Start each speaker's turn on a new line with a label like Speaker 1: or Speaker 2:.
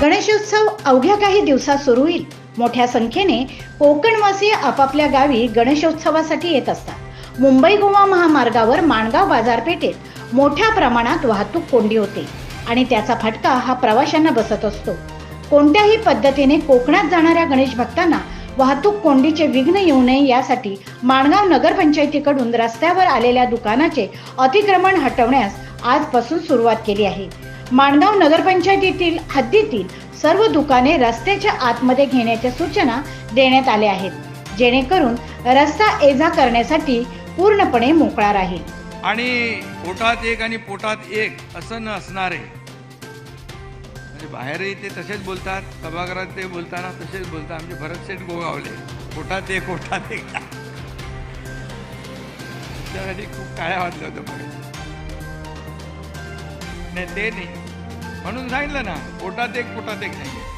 Speaker 1: गणेशोत्सव अवघ्या काही दिवसात सुरू होईल. मोठ्या संख्येने कोकणवासी आपापल्या गावी गणेशोत्सवासाठी येत असतात. मुंबई गोवा महामार्गावर माणगाव बाजारपेठेत मोठ्या प्रमाणात वाहतूक कोंडी होते आणि त्याचा फटका हा प्रवाशांना बसत असतो. कोणत्याही पद्धतीने कोकणात जाणाऱ्या गणेश भक्तांना वाहतूक कोंडीचे विघ्न येऊ नये यासाठी माणगाव नगरपंचायतीकडून रस्त्यावर आलेल्या दुकानाचे अतिक्रमण हटवण्यास आजपासून सुरुवात केली आहे. माणगाव नगरपंचायतीतील हद्दीतील सर्व दुकाने रस्त्याच्या आतमध्ये घेण्याच्या सूचना देण्यात आल्या आहेत. जेणेकरून रस्ता एजा करण्यासाठी पूर्णपणे मोकळा राहील.
Speaker 2: आणि पोटात एक आणि पोटात एक असं न असणार आहे म्हणजे बाहेरही ते तसेच बोलतात सभागृहात ते बोलताना तसेच बोलतात. आमचे भरत शेठ गोगावले पोटात एक पोटात एक त्यासाठी खूप काळ्या वाटलं होतं नेते नाही ते नाही म्हणून सांगितलं ना पोटात एक पोटात एक नाही.